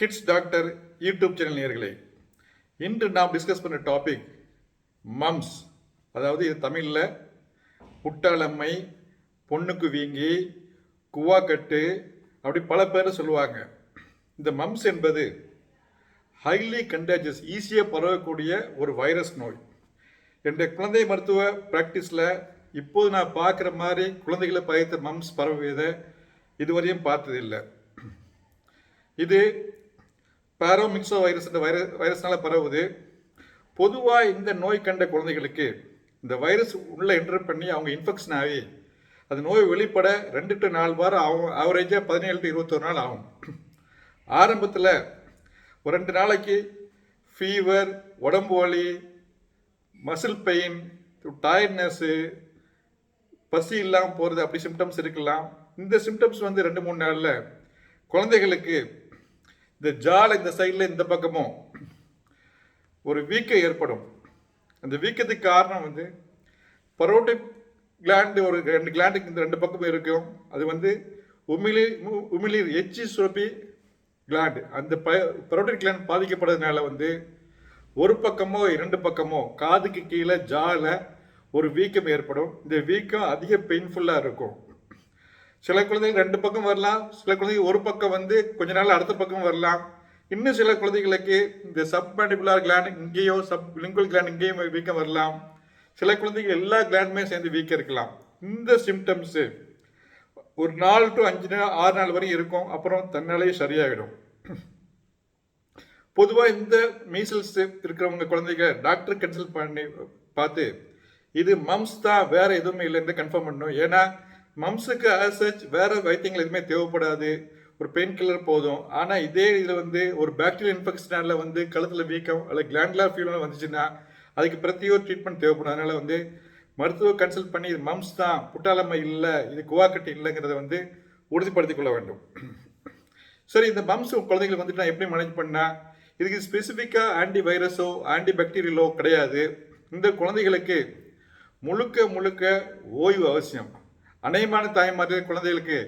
Kids doctor YouTube channel நேர்களே இன்று நாம் டிஸ்கஸ் பண்ண டாபிக் மம்ஸ் அதாவது இது தமிழில் புட்டாளம்மை பொண்ணுக்கு வீங்கி குவாக்கட்டு அப்படி பல பேர் சொல்லுவாங்க. இந்த மம்ஸ் என்பது ஹைலி கண்டேஜஸ் ஈஸியாக பரவக்கூடிய ஒரு வைரஸ் நோய். என்னுடைய குழந்தை மருத்துவ ப்ராக்டிஸில் இப்போது நான் பார்க்குற மாதிரி குழந்தைகளை பயத்த மம்ஸ் பரவுவதை இதுவரையும் பார்த்ததில்லை. இது பாரோமிக்சோ வைரஸ் என்ற வைர வைரஸ்னால பரவுது. பொதுவாக இந்த நோய் கண்ட குழந்தைகளுக்கு இந்த வைரஸ் உள்ளே என்டர் பண்ணி அவங்க இன்ஃபெக்ஷன் ஆகி அது நோய் வெளிப்பட ரெண்டு டு நாலு வாரம் ஆகும். ஆவரேஜாக பதினேழு டு இருபத்தொரு நாள் ஆகும். ஆரம்பத்தில் ஒரு ரெண்டு நாளைக்கு ஃபீவர் உடம்பு வலி மசில் பெயின் டயர்ட்னஸ்ஸு பசி இல்லாமல் போகிறது அப்படி சிம்டம்ஸ் இருக்கலாம். இந்த சிம்டம்ஸ் வந்து ரெண்டு மூணு நாளில் குழந்தைகளுக்கு இந்த ஜால இந்த சைடில் இந்த பக்கமும் ஒரு வீக்கம் ஏற்படும். அந்த வீக்கத்துக்கு காரணம் வந்து பரோட்டிக் கிளாண்டு ஒரு ரெண்டு கிளாண்டுக்கு இந்த ரெண்டு பக்கமும் இருக்கும். அது வந்து உமிழி மு- உமிழீர் எச்சி சுரப்பி கிளாண்டு அந்த ப பரோட்டிக் கிளாண்ட் பாதிக்கப்படுறதுனால வந்து ஒரு பக்கமோ இரண்டு பக்கமோ காதுக்கு கீழே ஜால ஒரு வீக்கம் ஏற்படும். இந்த வீக்கம் அதிக பெயின்ஃபுல்லாக இருக்கும். சில குழந்தைகள் ரெண்டு பக்கம் வரலாம் சில குழந்தைகள் ஒரு பக்கம் வந்து கொஞ்ச நாள் அடுத்த பக்கம் வரலாம். இன்னும் சில குழந்தைகளுக்கு இந்த சப் மேண்டிபுலார் கிளாண்ட் இங்கேயோ சப் லிங்குவல் கிளாண்ட் இங்கேயும் வீக்கம் வரலாம். சில குழந்தைகள் எல்லா கிளாண்டுமே சேர்ந்து வீக்கம் இருக்கலாம். இந்த சிம்டம்ஸு ஒரு நாலு டு அஞ்சு நாள் ஆறு நாள் வரையும் இருக்கும். அப்புறம் தன்னாலேயே சரியாகிடும் பொதுவாக இந்த மீசல்ஸ் இருக்கிறவங்க குழந்தைங்க டாக்டர் கன்சல்ட் பண்ணி பார்த்து இது மம்ஸ் தான் வேறு எதுவுமே இல்லைன்னு கன்ஃபார்ம் பண்ணணும். ஏன்னா மம்ஸுக்கு ஆசச் வேற வைத்தியங்கள் எதுவுமே தேவைப்படாது. ஒரு பெயின் கில்லர் போதும். ஆனால் இதே இதில் வந்து ஒரு பாக்டீரியல் இன்ஃபெக்ஷனால வந்து கழுத்தில் வீக்கம் அல்லது கிளாண்ட்லார் ஃபீவர் வந்துச்சுன்னா அதுக்கு பிரத்யேக ட்ரீட்மெண்ட் தேவைப்படும். அதனால வந்து மருத்துவ கன்சல்ட் பண்ணி இது மம்ஸ் தான் புட்டாலம்மை இல்லை இது குவாக்கட்டு இல்லைங்கிறத வந்து உறுதிப்படுத்திக் கொள்ள வேண்டும். சரி இந்த மம்ஸ் குழந்தைங்களுக்கு வந்துட்டு நான் எப்படி மேனேஜ் பண்ணால் இதுக்கு ஸ்பெசிஃபிக்காக ஆன்டி வைரஸோ ஆன்டி பாக்டீரியலோ கிடையாது. இந்த குழந்தைகளுக்கு முழுக்க முழுக்க ஓய்வு அவசியம். அநேகமான தாய்மார்கள் குழந்தைகளுக்கு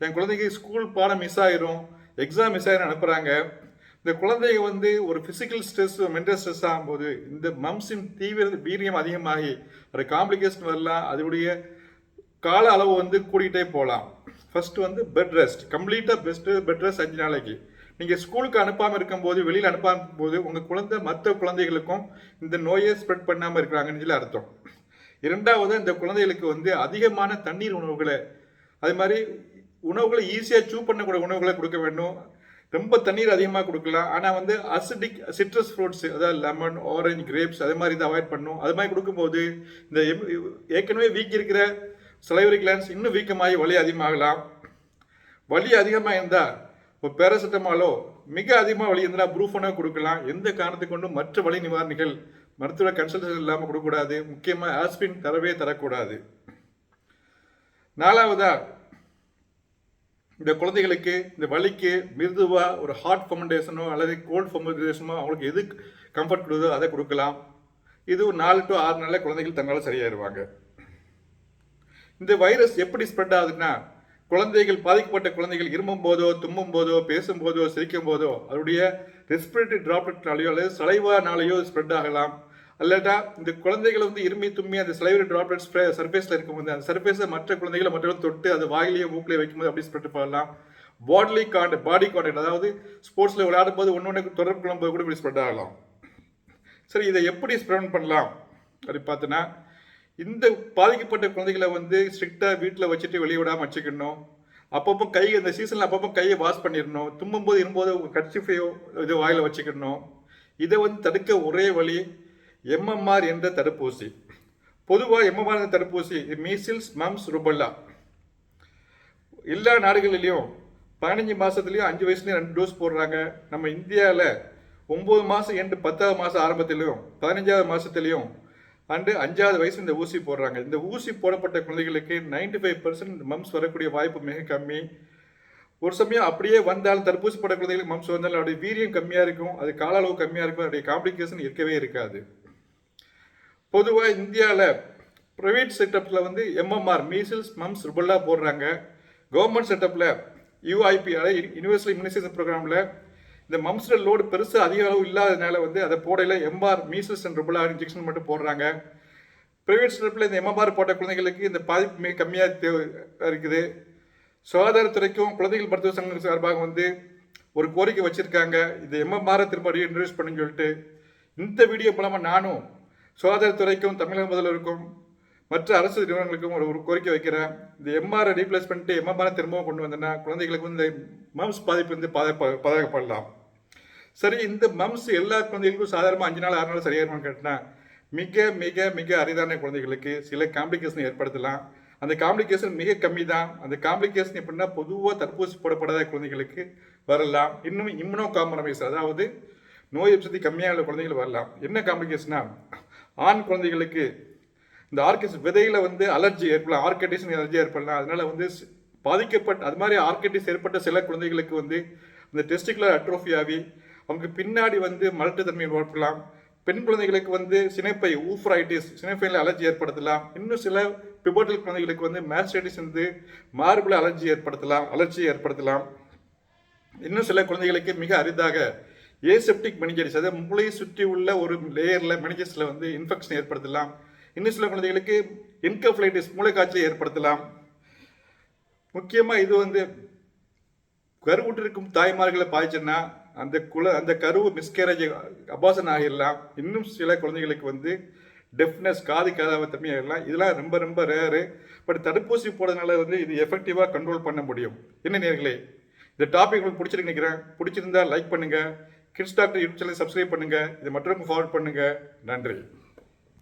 என் குழந்தைக்கு ஸ்கூல் பாடம் மிஸ் ஆயிரும் எக்ஸாம் மிஸ் ஆயிரும் அனுப்புகிறாங்க இந்த குழந்தைங்க வந்து ஒரு ஃபிசிக்கல் ஸ்ட்ரெஸ் மென்டல் ஸ்ட்ரெஸ் ஆகும்போது இந்த மம்ஸின் தீவிர வீரியம் அதிகமாகி ஒரு காம்ப்ளிகேஷன் வரலாம் அதனுடைய கால அளவு வந்து கூட்டிகிட்டே போகலாம். ஃபர்ஸ்ட் வந்து பெட் ரெஸ்ட் கம்ப்ளீட்டாக பெஸ்ட்டு பெட் ரெஸ்ட் அஞ்சு நாளைக்கு. நீங்கள் ஸ்கூலுக்கு அனுப்பாமல் இருக்கும்போது வெளியில் அனுப்பாம போது உங்கள் குழந்தை மற்ற குழந்தைகளுக்கும் இந்த நோயை ஸ்ப்ரெட் பண்ணாமல் இருக்கிறாங்கன்னு சொல்லி அர்த்தம். இரண்டாவது இந்த குழந்தைகளுக்கு வந்து அதிகமான தண்ணீர் உணவுகளை அது மாதிரி உணவுகளை ஈஸியாக சூ பண்ணக்கூடிய உணவுகளை கொடுக்க வேண்டும். ரொம்ப தண்ணீர் அதிகமாக கொடுக்கலாம். ஆனால் வந்து அசிடிக் சிட்ரஸ் ஃப்ரூட்ஸ் அதாவது லெமன் ஆரஞ்சு கிரேப்ஸ் அது மாதிரி இதை அவாய்ட் பண்ணும் அது மாதிரி கொடுக்கும்போது இந்த ஏற்கனவே வீக் இருக்கிற சலைவரி கிளான்ஸ் இன்னும் வீக்கமாகி வலி அதிகமாகலாம். வலி அதிகமாக இருந்தால் இப்போ பேராசிட்டமாலோ மிக அதிகமாக வலி இருந்தால் ப்ரூஃபனோ கொடுக்கலாம். எந்த காரணத்தை கொண்டும் மற்ற வலி நிவாரணிகள் மருத்துவ கன்சல்டேஷன் இல்லாமல் கொடுக்கக்கூடாது. முக்கியமாக ஆஸ்பின் தரவே தரக்கூடாது. நாலாவதா இந்த குழந்தைகளுக்கு இந்த வலிக்கு மிருதுவாக ஒரு ஹாட் ஃபவுண்டேஷனோ அல்லது கோல்ட் ஃபவுண்டேஷனோ அவங்களுக்கு எது கம்ஃபர்ட் கொடுதோ அதை கொடுக்கலாம். இது ஒரு நாலு டு ஆறு நாளில் குழந்தைகள் தங்களால் சரியாயிருவாங்க. இந்த வைரஸ் எப்படி ஸ்ப்ரெட் ஆகுதுன்னா குழந்தைகள் பாதிக்கப்பட்ட குழந்தைகள் இருமும் போதோ தும்மும் போதோ பேசும் போதோ சிரிக்கும் போதோ அதனுடைய ரெஸ்பிரேட்டரி டிராப்லெட்னாலேயோ அல்லது சலைவானாலேயோ ஸ்ப்ரெட் ஆகலாம். அல்லட்டா இந்த குழந்தைகளை வந்து இருமி தும்மி அந்த சலைவரி ட்ராப்லெட்ஸ் சர்ஃபேஸில் இருக்கும்போது அந்த சர்ஃபேஸை மற்ற குழந்தைகளை மற்றவர்கள் தொட்டு அது வாயிலேயே மூக்கிலே வைக்கும்போது அப்படி ஸ்ப்ரெட் பண்ணலாம். பாட்லி கான்டாக்ட் பாடி கான்டாக்ட் அதாவது ஸ்போர்ட்ஸில் விளையாடும் போது ஒன்று ஒன்று தொடர்பு கொள்ளும்போது கூட இப்படி ஸ்ப்ரெட் ஆகலாம். சரி இதை எப்படி ஸ்ப்ரெட் பண்ணலாம்? அப்படி பார்த்தோன்னா இந்த பாதிக்கப்பட்ட குழந்தைகளை வந்து ஸ்ட்ரிக்டாக வீட்டில் வச்சுட்டு வெளியே விடாமல் வச்சுக்கணும். அப்பப்போ கை இந்த சீசனில் அப்பப்போ கையை வாஷ் பண்ணிடணும். தும்மும்போது இரும்போது கட்சிஃபையோ இது வாயில் வச்சுக்கணும். இதை வந்து தடுக்க ஒரே வழி எம்எம்ஆர் என்ற தடுப்பூசி. பொதுவாக எம்எம்ஆர் என்ற தடுப்பூசி மீசில்ஸ் மம்ஸ் ருபல்லா எல்லா நாடுகளிலையும் பதினஞ்சு மாதத்துலேயும் அஞ்சு வயசுலேயும் ரெண்டு டோஸ் போடுறாங்க. நம்ம இந்தியாவில் ஒம்பது மாதம் எண்டு பத்தாவது மாதம் ஆரம்பத்திலையும் பதினஞ்சாவது மாதத்துலேயும் அண்டு அஞ்சாவது வயசு இந்த ஊசி போடுறாங்க. இந்த ஊசி போடப்பட்ட குழந்தைகளுக்கு 95% ஃபைவ் பர்சன்ட் மம்ஸ் வரக்கூடிய வாய்ப்பு மிக கம்மி. ஒரு சமயம் அப்படியே வந்தாலும் தடுப்பூசி போட குழந்தைகளுக்கு மம்ஸ் வந்தாலும் அவருடைய வீரியம் கம்மியாக இருக்கும். அது கால அளவு கம்மியாக இருக்கும். அதோடைய காம்ப்ளிகேஷன் இருக்கவே இருக்காது. பொதுவாக இந்தியாவில் ப்ரைவேட் செட்டப்பில் வந்து எம்எம்ஆர் மீசில்ஸ் மம்ஸ் ருபல்லா போடுறாங்க. கவர்மெண்ட் செட்டப்பில் யூஐபி அதாவது யூனிவர்சல் இம்யூனைசேஷன் ப்ரோக்ராமில் இந்த மம்ஸில் லோடு பெருசு அதிக அளவு இல்லாததுனால வந்து அதை போடையில் MR measles and rubella injection மட்டும் போடுறாங்க. ப்ரைவேட் செட்டப்பில் இந்த எம்எம்ஆர் போட்ட குழந்தைகளுக்கு இந்த பாதிப்பு மிக கம்மியாக தேவை இருக்குது. சுகாதாரத்துறைக்கும் குழந்தைகள் மருத்துவ சங்கம் சார்பாக வந்து ஒரு கோரிக்கை வச்சுருக்காங்க. இந்த எம்எம்ஆரை திரும்ப இன்ட்ரடியூஸ் பண்ணுன்னு சொல்லிட்டு. இந்த வீடியோ மூலமாக நானும் சுகாதாரத்துறைக்கும் தமிழக முதல்வருக்கும் மற்ற அரசு நிறுவனங்களுக்கும் ஒரு ஒரு கோரிக்கை வைக்கிறேன் இந்த எம்ஆரை ரீப்ளேஸ் பண்ணிட்டு எம்எம்ஆரை திரும்பவும் கொண்டு வந்தேன்னா குழந்தைகளுக்கு வந்து இந்த மம்ஸ் பாதிப்பு வந்து பாதுகா பாதுகாக்கப்படலாம் சரி இந்த மம்ஸ் எல்லா குழந்தைகளுக்கும் சாதாரணமாக அஞ்சு நாள் ஆறு நாள் சரியாயிருமான்னு கேட்டினா மிக மிக மிக அரிதான குழந்தைகளுக்கு சில காம்ப்ளிகேஷன் ஏற்படுத்தலாம். அந்த காம்ப்ளிகேஷன் மிக கம்மி தான் அந்த காம்ப்ளிகேஷன் எப்படின்னா பொதுவாக தடுப்பூசி போடப்படாத குழந்தைகளுக்கு வரலாம். இன்னும் இம்னோ காம்ப்ரமைஸ் அதாவது நோய் எதிர்ப்பு கம்மியாக உள்ள குழந்தைகள் வரலாம். என்ன காம்ப்ளிகேஷனா ஆண் குழந்தைகளுக்கு இந்த ஆர்கிஸ் விதையில் வந்து அலர்ஜி ஏற்படலாம் ஆர்கிட்டிஸ் அலர்ஜி ஏற்படலாம். அதனால வந்து பாதிக்கப்பட்ட அது மாதிரி ஆர்கிட்டிஸ் ஏற்பட்ட சில குழந்தைகளுக்கு வந்து இந்த டெஸ்டிகுலர் அட்ரோஃபியாவி அவங்களுக்கு அவங்க பின்னாடி வந்து மலட்டுத்தன்மை ஏற்படலாம் பெண் குழந்தைகளுக்கு வந்து சினைப்பை ஊஃப்ரைட்டிஸ் சினைப்பையில் அலர்ஜி ஏற்படுத்தலாம். இன்னும் சில பிபோட்டல் குழந்தைகளுக்கு வந்து மேஸ்டைட்டிஸ் வந்து மார்பிள் அலர்ஜி ஏற்படுத்தலாம் அலர்ஜி ஏற்படுத்தலாம். இன்னும் சில குழந்தைகளுக்கு மிக அரிதாக ஏசெப்டிக் மெனிஞ்சரிஸ் அதாவது மூளையை சுற்றி உள்ள ஒரு லேயரில் மெனிஜஸில் வந்து இன்ஃபெக்ஷன் ஏற்படுத்தலாம். இன்னும் சில குழந்தைகளுக்கு இன்கஃப்ளைட்டிஸ் மூளைக்காய்ச்சல் ஏற்படுத்தலாம். முக்கியமாக இது வந்து கருவுற்றிருக்கும் தாய்மார்களை பாய்ச்சுன்னா அந்த குல அந்த கருவு மிஸ்கேரேஜ் அபாசன் ஆகிடலாம். இன்னும் சில குழந்தைகளுக்கு வந்து டெஃப்னஸ் காது காதாவ ஆகிடலாம். இதெல்லாம் ரொம்ப ரொம்ப ரேரு பட் தடுப்பூசி போடுறதுனால வந்து இது எஃபெக்டிவாக கண்ட்ரோல் பண்ண முடியும். என்ன நேர்களே? இந்த டாபிக் உங்களுக்கு பிடிச்சிருக்கு நினைக்கிறேன். பிடிச்சிருந்தா லைக் பண்ணுங்கள் கிட்ஸ் டாக்டர் யூடியூப் சேனலை சப்ஸ்கிரைப் பண்ணுங்கள் இது மற்றவங்க ஃபார்வர்ட் பண்ணுங்கள் நன்றி.